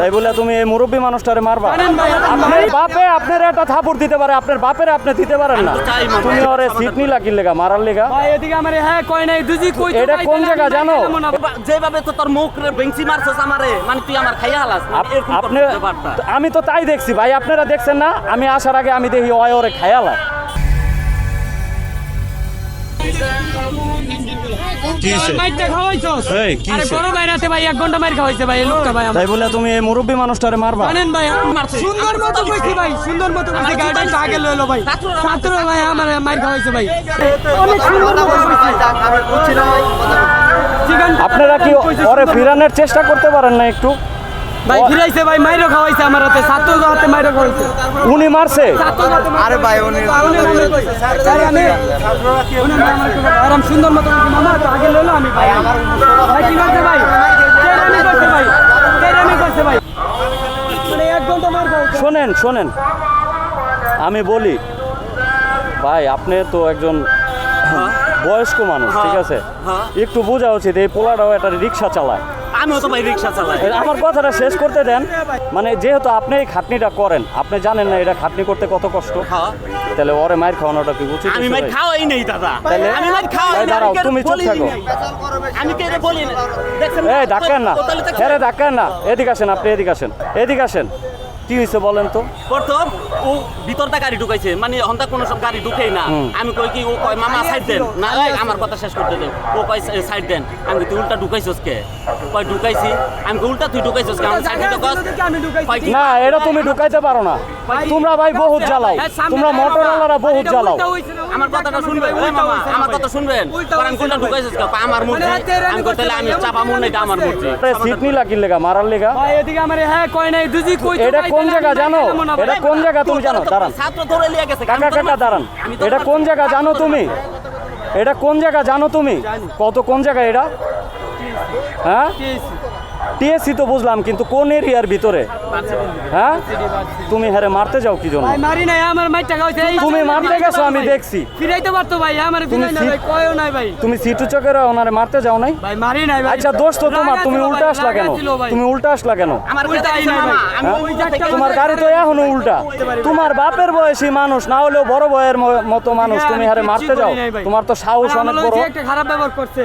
তাই বলে তুমি এই মুরব্বী মানুষটারে মারবা? আপনার বাপে আপনার একটা থাপুর দিতে পারে আপনার বাপের আপনি দিতে পারেন না। তুমি ওরে সিট নি লাগির লেগা মারার লেগা। ভাই এদিকে আমার হ্যাঁ কয় নাই দুজি কই এটা কোন জায়গা জানো? যেভাবে তো তোর মুখ রে বেঞ্চি মারছস আমারে মানে তুই আমার খাইয়া হালাস আপনি আমি তো তাই দেখছি ভাই আপনারা দেখছেন না আমি আসার আগে আমি দেখি অয় ওরে খায়ালা মাইরটা তাই বলে তুমি এই মুরব্বী মানুষটারে মারবা? জানেন ভাই সুন্দর মতো কইছি ভাই সুন্দর মতো কইছি আমার গাড়িটা একটু আগে লইলো ভাই। ছাত্ররা ছাত্র ভাই আমার মাইর খাওয়াইছে ভাই। অনেক সুন্দর মতো আপনারা কি ওরে ফিরানোর চেষ্টা করতে পারেন না একটু? ভাই ফিরাইছে ভাই মাইরও খাওয়াইছে আমার হাতে ছাত্র হাতে মাইরও খাওয়াইছে। উনি মারছে? আরে ভাই উনি আরাম সুন্দর মতো মামা একটু আগে লইলো আমি ভাই। আমার ভাই। কি করছে ভাই? করছে ভাই? করছে ভাই? মানে এক ঘণ্টা শোনেন শোনেন। আমি বলি ভাই আপনি তো একজন বয়স্ক মানুষ ঠিক আছে? হ্যাঁ। একটু বোঝা উচিত এই পোলাটাও একটা রিক্সা চালায়। আমিও তো ভাই রিক্সা চালাই। আমার কথাটা শেষ করতে দেন। মানে যেহেতু আপনি এই খাটনিটা করেন আপনি জানেন না এটা খাটনি করতে কত কষ্ট। হ্যাঁ। তাহলে ওরে মায়ের খাওয়ানোটা কি উচিত আমি মায়ের? খাওয়াই নেই দাদা। তাহলে? আমি মায়ের খাওয়াই দাঁড়াও, তুমি চুপ থাকো। আমি কে বলি না দেখেন এই ডাকেন না। হ্যাঁ ডাকেন না। এদিকে আসেন আপনি এদিকে আসেন। এদিকে আসেন। কি হয়েছে বলেন তো? প্রথম ও ভিতরটা গাড়ি ঢুকাইছে। মানে হন্তা কোনো সব গাড়ি ঢুকেই না। আমি কই কি ও কয় মামা সাইড দেন। না আমার কথা শেষ করতে দেন। ও কয় সাইড দেন। আমি তুই উল্টা ঢুকাইছস কে? কয় ঢুকাইছি। আমি উল্টা তুই ঢুকাইছস কে? সাইড আমি ঢুকাইছি। না এটা তুমি ঢুকাইতে পারো না। তোমরা ভাই বহুত জ্বালাও তোমরা মোটরওয়ালারা বহুত জ্বালাও। আমার কথাটা শুনবেন? ওই মামা আমার কথা শুনবেন? কারণ কোনটা ঢুকাইছস কে? আমার মুরজি মানে আমি কই আমি চাপা মুর না এটা আমার মুরজি সিট নি লাগির লেগা মারার লেগা। ভাই এদিকে আমার হ্যাঁ কয় নাই দুজি কই এটা কোন জায়গা জানো? এটা কোন জায়গা তুমি জানো? দাঁড়ান। কাকা কাকা, দাঁড়ান। এটা কোন জায়গা জানো তুমি? এটা কোন জায়গা জানো তুমি? কত কোন জায়গা এটা? হ্যাঁ? টিএসসি তো বুঝলাম কিন্তু কোন এরিয়ার ভিতরে? হ্যাঁ? তুমি হ্যারে মারতে যাও কি জন্য? মারি নাই আমার মাইর টাকা হইছে তুমি মারতে গেছো, আমি দেখছি। ফিরাইতে পারতো ভাই আমার তুমি ফিরাই না সি- ভাই কয়ও নাই ভাই। তুমি সিটু চকের ওনারে মারতে যাও নাই? ভাই মারি নাই ভাই। আচ্ছা দোষ তো তোমার তুমি উল্টা আসলা কেন? তুমি উল্টা আসলা কেন? আমার উল্টা উল্টা আই নাই ভাই। আমি হ্যাঁ? ওই জায়গা তোমার গাড়ি তো এখনও উল্টা। তোমার বাপের বয়সী মানুষ না হলেও বড় বয়ের মতো মানুষ হ্যাঁ, তুমি আমি হারে মারতে যাও। তোমার তো সাহস অনেক আমার বড়। একটা খারাপ ব্যবহার করছে।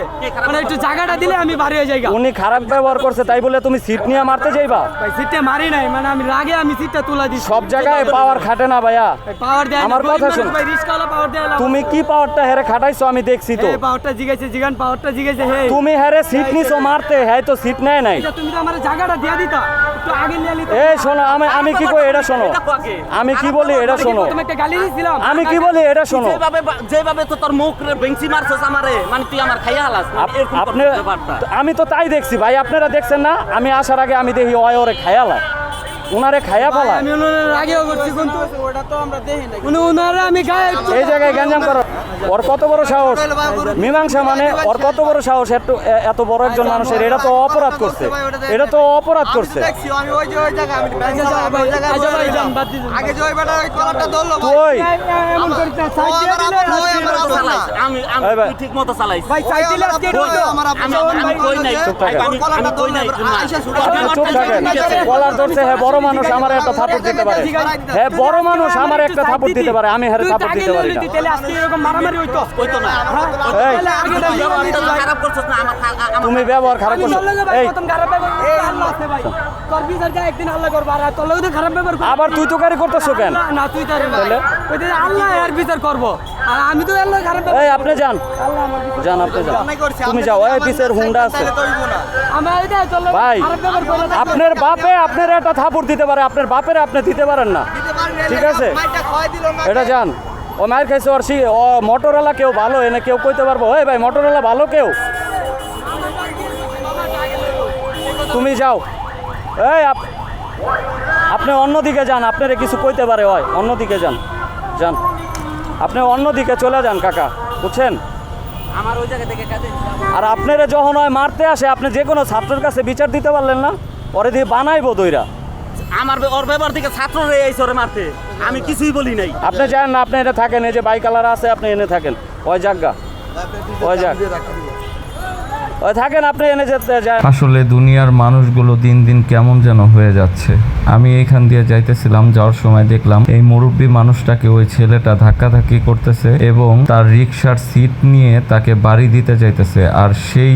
মানে একটু জায়গাটা দিলে আমি ভারী হয়ে যাই উনি খারাপ ব্যবহার করছে তাই বলে তুমি সিট নিয়ে মারতে যাইবা? ভাই সিটটা মারি নাই মানে আমি রাগে আমি সিটটা তুলা দিছি। সব জায়গায় পাওয়ার খাটে না ভাইয়া। পাওয়ার দেয় আমার কথা শোনো। ভাই রিস্কাওয়ালা পাওয়ার দেয় তুমি কি পাওয়ারটা হেরে খাটাইছো? আমি দেখছি তো। পাওয়ারটা জিগাইছে জিগান পাওয়ারটা জিগাইছে হে। তুমি হেরে সিট নিছো মারতে হ্যাঁ তো সিট নেয় নাই। তুমি তো আমার জায়গাটা দিয়া দিতা একটু আগে নিয়ে নিতে। এই শোনো আমি আমি কি কই এটা শোনো। আমি কি বলি এটা শোনো। তুমি একটা গালি দিছিলাম। আমি কি বলি এটা শোনো। যেভাবে যেভাবে তো তোর মুখ বেঞ্চি মারছস আমারে মানে তুই আমার খাইয়া হালাস। আপ- আপনি আমি তো তাই দেখছি ভাই। আপনারা দেখছেন না আমি আসার আগে আমি দেখি অয় ওরে খায়ালা উনারে খায়া ফেলা আমি আগেও করছি কিন্তু ওটা তো আমরা দেখি না উনি ওনারা আমি গায়ে এই জায়গায় গ্যাঞ্জাম করো। ওর কত বড় সাহস? মীমাংসা মানে ওর কত বড় সাহস? একটু এত বড় একজন মানুষের এটা তো অপরাধ করছে। এটা তো অপরাধ করছে। ওই কলার ধরছে হ্যাঁ বড় মানুষ আমার একটা থাপড় দিতে পারে। হ্যাঁ বড় মানুষ আমার একটা থাপড় দিতে পারে। আমি হ্যাঁ থাপড় দিতে পারি তুমি ব্যবহার খারাপ করছ। এই। আবার তুই তো গাড়ি করতেছো কেন আল্লাহ, না, তুই আল্লাহ বিচার করব। আর আমি তো খারাপ ব্যবহার- এই আপনি যান। আল্লাহ যান আপনি যান। তুমি যাও। এই পিসের হুন্ডা আছে। ভাই আপনার বাপে আপনার একটা থাপুর দিতে পারে আপনার বাপের আপনি দিতে পারেন না। ঠিক আছে। মাইরটা খাওয়াই দিলো না। এটা যান। ও মায়ের খাইছে ওর সি- ও মোটরওয়ালা কেউ ভালো এনে কেউ কইতে পারব। ওই ভাই মোটরওয়ালা ভালো কেউ? তুমি যাও। এই আপ- আপনি অন্যদিকে যান আপনারে কিছু কইতে পারে হয়। অন্যদিকে যান। যান। আপনি অন্যদিকে চলে যান কাকা। বুঝছেন? আমার ওই জায়গা থেকে কাজে আর আপনারা যখন হয় মারতে আসে আপনি যে কোনো ছাত্রের কাছে বিচার দিতে পারলেন না? পরে দিয়ে বানাইবো দইরা। আমার ওর ব্যাপার থেকে ছাত্র রে এই সরে মারতে। আমি কিছুই বলি নাই। আপনি যান না আপনি এটা থাকেন এই যে বাইক কালার আছে আপনি এনে থাকেন। ওই জাগা ওই ওই থাকেন আপনি এনে যেতে যায় আসলে দুনিয়ার মানুষগুলো দিন দিন কেমন যেন হয়ে যাচ্ছে। আমি এইখান দিয়ে যাইতেছিলাম, যাওয়ার সময় দেখলাম এই মুরব্বী মানুষটাকে ওই ছেলেটা ধাক্কাধাক্কি করতেছে এবং তার রিক্সার সিট নিয়ে তাকে বাড়ি দিতে চাইতেছে আর সেই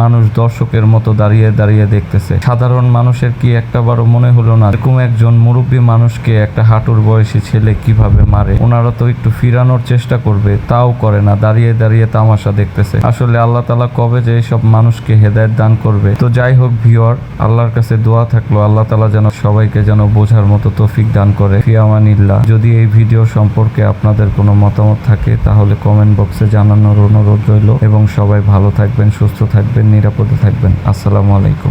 মানুষ দর্শকের মতো দাঁড়িয়ে দাঁড়িয়ে দেখতেছে। সাধারণ মানুষের কি একটা বারো মনে হলো না? এরকম একজন মুরব্বী মানুষকে একটা হাঁটুর বয়সী ছেলে কীভাবে মারে? ওনারা তো একটু ফিরানোর চেষ্টা করবে, তাও করে না, দাঁড়িয়ে দাঁড়িয়ে তামাশা দেখতেছে। আসলে আল্লাহ তালা কবে যে সব মানুষকে হেদায়ত দান করবে। তো যাই হোক ভিওর আল্লাহর কাছে দোয়া থাকল, আল্লাহ তালা যেন সবাইকে যেন বোঝার মতো তৌফিক দান করে। ফিয়ামানিল্লাহ, যদি এই ভিডিও সম্পর্কে আপনাদের কোনো মতামত থাকে, তাহলে কমেন্ট বক্সে জানানোর অনুরোধ রইল এবং সবাই ভালো থাকবেন, সুস্থ থাকবেন, নিরাপদে থাকবেন। আসসালামু আলাইকুম।